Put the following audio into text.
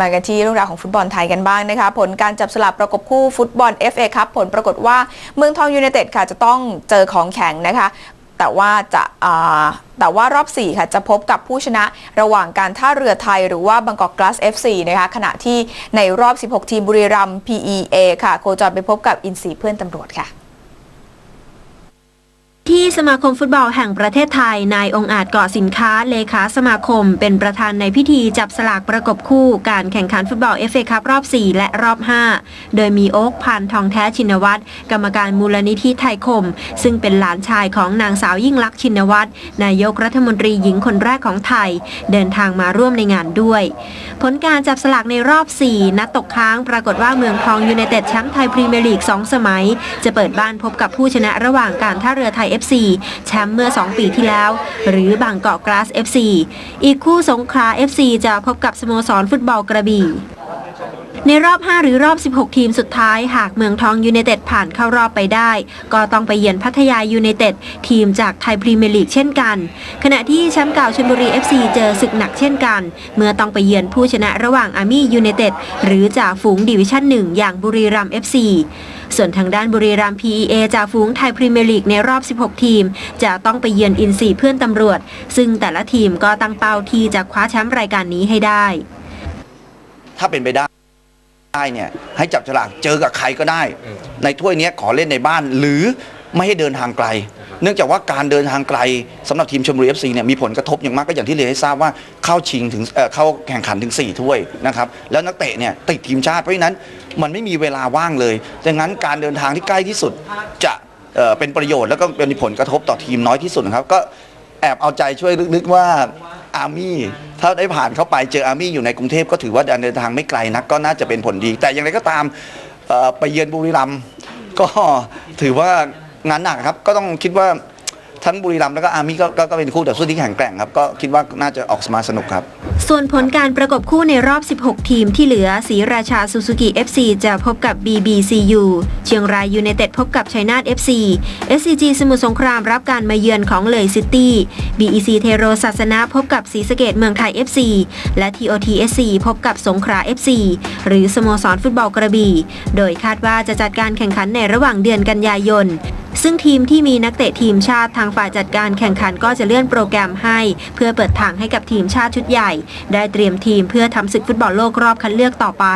มากันที่เรื่องราวของฟุตบอลไทยกันบ้างนะคะ ผลการจับสลับประกบคู่ฟุตบอล FA ครับผลปรากฏว่าเมืองทองยูไนเต็ดค่ะจะต้องเจอของแข็งนะคะ แต่ว่าจะาแต่ว่ารอบ 4 ค่ะ จะพบกับผู้ชนะระหว่างการท่าเรือไทยหรือว่าบางกอกกลาส FC นะคะ ขณะที่ในรอบ 16 ทีมบุรีรัมย์ PEA ค่ะ โคจรไปพบกับอินซีเพื่อนตำรวจค่ะ ที่สมาคมฟุตบอลแห่งประเทศไทย นายองอาจเกาะสินค้าเลขาสมาคม เป็นประธานในพิธีจับสลากประกบคู่การแข่งขันฟุตบอลเอฟเอคัพรอบ 4 และรอบ 5 โดยมีโอ๊คพันทองแท้ชินวัตรกรรมการมูลนิธิไทยคม ซึ่งเป็นหลานชายของนางสาวยิ่งลักษณ์ชินวัตรนายกรัฐมนตรีหญิงคนแรกของไทย เดินทางมาร่วมในงานด้วย ผลการจับสลากในรอบ 4 นัดตกค้างปรากฏว่าเมืองทองยูไนเต็ดแชมป์ไทยพรีเมียร์ลีก 2 สมัย จะเปิดบ้านพบกับผู้ชนะระหว่างการท่าเรือไทย FC แชมป์เมื่อ 2 ปีที่แล้ว หรือบางกอกกราส FC อีกคู่สงขลา FC จะพบกับสโมสรฟุตบอลกระบี่ ในรอบ 5 หรือรอบ 16 ทีมสุดท้าย หากเมืองทองยูไนเต็ดผ่านเข้ารอบไปได้ ก็ต้องไปเยือนพัทยายูไนเต็ดทีมจากไทยพรีเมียร์ลีกเช่นกัน ขณะที่แชมป์เก่าชลบุรี FC เจอศึกหนักเช่นกัน เมื่อต้องไปเยือนผู้ชนะระหว่างอาร์มี่ยูไนเต็ดหรือจ่าฝูงดิวิชั่น 1 อย่างบุรีรัมย์ FC ส่วนทางด้านบุรีรัมย์ PEA จ่าฝูงไทยพรีเมียร์ลีกในรอบ 16 ทีม จะต้องไปเยือนอินซีเพื่อนตำรวจ ซึ่งแต่ละทีมก็ตั้งเป้าที่จะคว้าแชมป์รายการนี้ให้ได้ ถ้าเป็นไปได้ ได้เนี่ยให้จับฉลากเจอกับใครก็ได้ ในถ้วยเนี้ยขอเล่นในบ้าน หรือไม่ให้เดินทางไกล เนื่องจากว่าการเดินทางไกลสำหรับทีมชลบุรีเอฟซีเนี่ยมีผลกระทบอย่างมากก็อย่างที่เรียนให้ทราบว่าเข้าชิงถึงเอ่อเข้าแข่งขันถึง 4 ถ้วยนะครับแล้วนักเตะเนี่ยติดทีมชาติเพราะฉะนั้นมันไม่มีเวลาว่างเลยดังนั้นการเดินทางที่ใกล้ที่สุดจะเอ่อเป็นประโยชน์แล้วก็เป็นผลกระทบต่อทีมน้อยที่สุดนะครับก็แอบเอาใจช่วยลึกๆว่า อาร์มี่ถ้าได้ผ่านเข้าไปเจออาร์มี่อยู่ในกรุงเทพก็ถือว่าเดินทางไม่ไกลนักก็น่าจะเป็นผลดี แต่อย่างไรก็ตามไปเยือนบุรีรัมย์ก็ถือว่างานหนักครับก็ต้องคิดว่า ทั้งบุรีรัมย์แล้วก็อาร์มี่ก็ก็ก็เป็นคู่ต่อสู้ที่แข็งแกร่งครับ ก็คิดว่าน่าจะออกมาสนุกครับ ส่วนผลการประกบคู่ในรอบ 16 ทีมที่เหลือศรีราชาซูซูกิ FC จะพบกับ BBCU เชียงรายยูไนเต็ดพบกับชัยนาท FC SCG สมุทรสงครามรับการมาเยือนของเลยซิตี้ BEC เทโรศาสนาพบกับศรีสะเกดเมืองไทย FC และ TOTSC พบกับสงขลา FC หรือสโมสรฟุตบอลกระบี่ โดยคาดว่าจะจัดการแข่งขันในระหว่างเดือนกันยายน ซึ่งทีมที่มีนักเตะทีมชาติทางฝ่ายจัดการแข่งขันก็จะเลื่อนโปรแกรมให้ เพื่อเปิดทางให้กับทีมชาติชุดใหญ่ ได้เตรียมทีมเพื่อทำศึกฟุตบอลโลกรอบคัดเลือกต่อไป